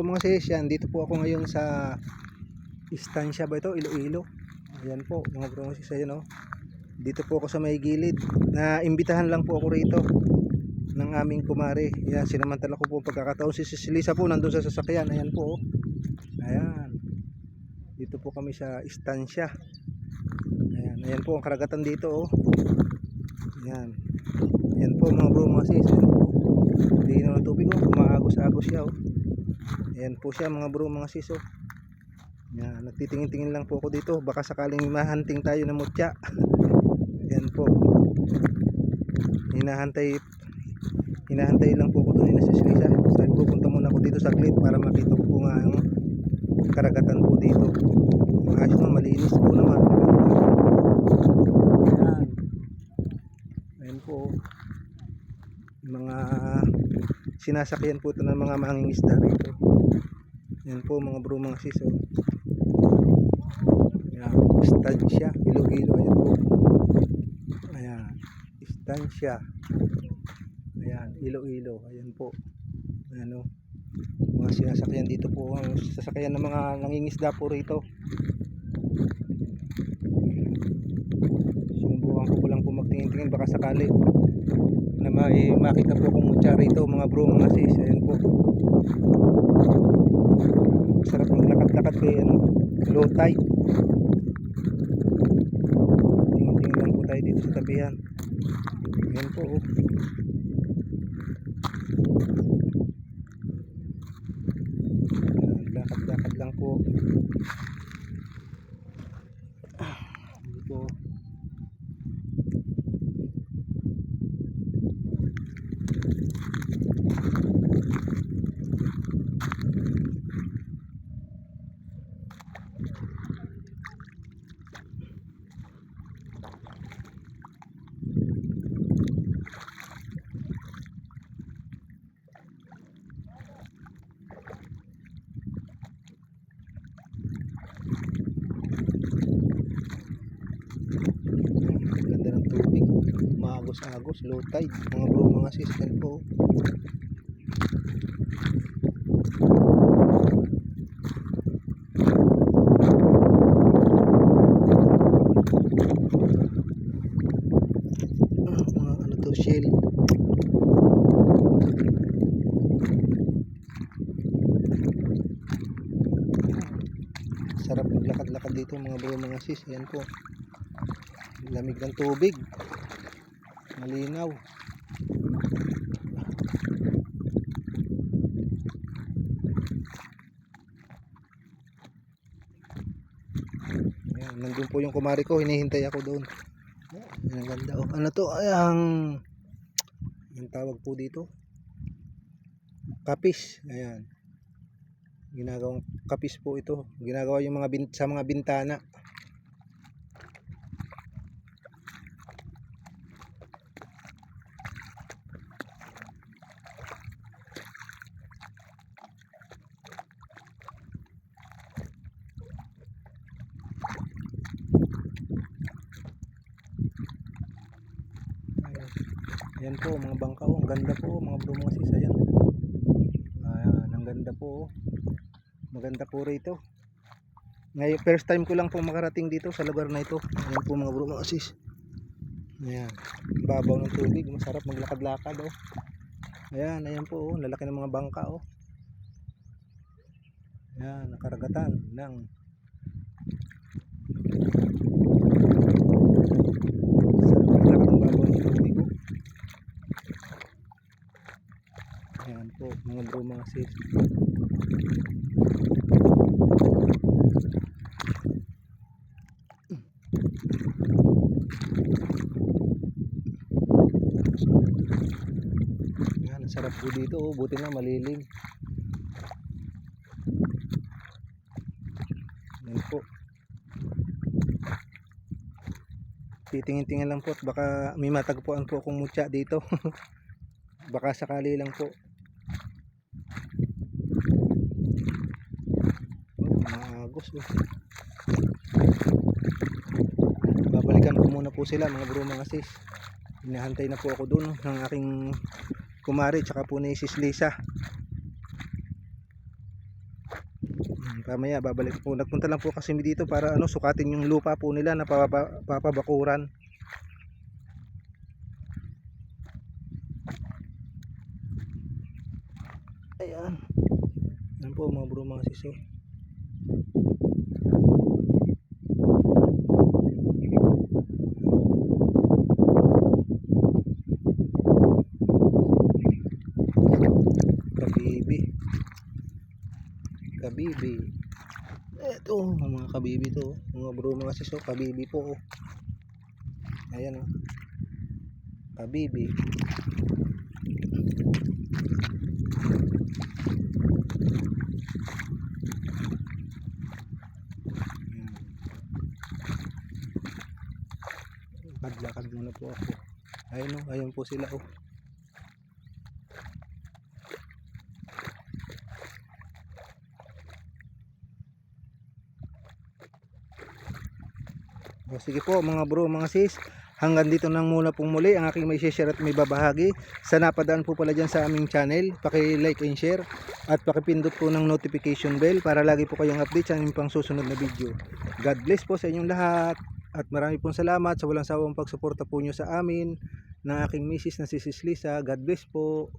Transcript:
bro mga sis, yan. Dito po ako ngayon sa istansya ba ito? Iloilo. Ayan po mga bro mga sis. Ayan oh. Dito po ako sa may gilid. Na imbitahan lang po ako rito ng aming kumare. Ayan, sinamantala ko po pagkakataon. Si Sis Lisa po nandun sa sasakyan. Ayan po oh. Ayan. Dito po kami sa istansya. Ayan, ayan po ang karagatan dito oh. Ayan. Ayan po mga bro mga po. Hindi na ng tubig oh. Umaagos-agos siya oh. Ayan po siya mga bro mga sis oh. Yan, nagtitingin-tingin lang po ako dito. Baka sakaling mahunting tayo ng mutya. Ayan po. Hinahantay hinahantay lang po ko doon ni Sis Lisa. Sabi ko punta muna ako dito saglit para makita ko nga ang karagatan po dito. Ayos naman, malinis po naman. Ayan. Ayan po. oh. Mga sinasakyan po ito ng mga mangingisda rito. Ayan po mga bro mga sis. Oh. Ayan, istansya, Iloilo, ayan po. Ayan, istansya. Ayan, Iloilo, ayan po. Ayan o. Mga sinasakyan dito po, ang sasakyan ng mga nangingisda po rito. Sinubukan ko po lang po magtingin-tingin, baka sakali na may makita po akong mutya rito, mga bro, mga sis. Ayan po. Sarap maglakad-lakad kay ano, low tide. Tingin-tingin lang po tayo dito sa tabihan. Ayan po oh. Lakad-lakad lang po. Ah, Ayan po. Ang ganda ng tubig. Maagos-agos, low tide. Mga bro, mga sis, yan po. Ah, mga ano to, shell. Sarap maglakad-lakad dito mga bro, mga sis. Yan po. Lamig ng tubig. Malinaw. Ayan, nandun po yung kumari ko, hinihintay ako doon. Ang ganda. Oh, ano to? Ay, ang yung tawag po dito. Kapis. Ayan. Ginagawang kapis po ito. Ginagawa yung mga bin, sa mga bintana. Ayan. Ayan po mga bangka oh. Ang ganda po mga bro mga sis. Ayan. Ayan. Ang ganda po. oh. Maganda po rito. Ngayon first time ko lang po makarating dito sa lugar na ito. Ayan po mga bro mga sis. Ayan. Babaw ng tubig. Masarap maglakad-lakad oh. Ayan. Ayan po oh. Lalaki ng mga bangka oh. Ayan. Nakaragatan ng Sarap maglakad ng babaw ng tubig oh. Ayan po, mga bro, mga sis. Po dito. Oh. Buti na malilim. Ayan po. Titingin-tingin lang po at baka may matagpuan po akong mutya dito. baka sakali lang po. Oh, maagos oh. Babalikan ko muna po sila mga bro mga sis. Hinahantay na po ako doon ng aking kumari tsaka po ni sis Lisa. Mamaya babalik po. Nagpunta lang po kasi dito para ano sukatin yung lupa po nila na papaba- papabakuran. Ayan. Yan po mga bro mga sis. oh. Kabibi. Kabibi. Eto, mga kabibi to. oh. Mga bro mga sis. oh. Kabibi po. oh. Ayan oh. Kabibi. Ayan. Maglakad muna po ako. Ayun oh, ayun po sila oh. O, sige po mga bro, mga sis. Hanggang dito nang muna pong muli ang aking may share at may babahagi. Sa napadaan po pala dyan sa aming channel, paki-like and share at pakipindot po ng notification bell para lagi po kayong update sa aming pang susunod na video. God bless po sa inyong lahat at marami pong salamat sa walang sawang pagsuporta po nyo sa amin ng aking misis na si Sis Lisa. God bless po.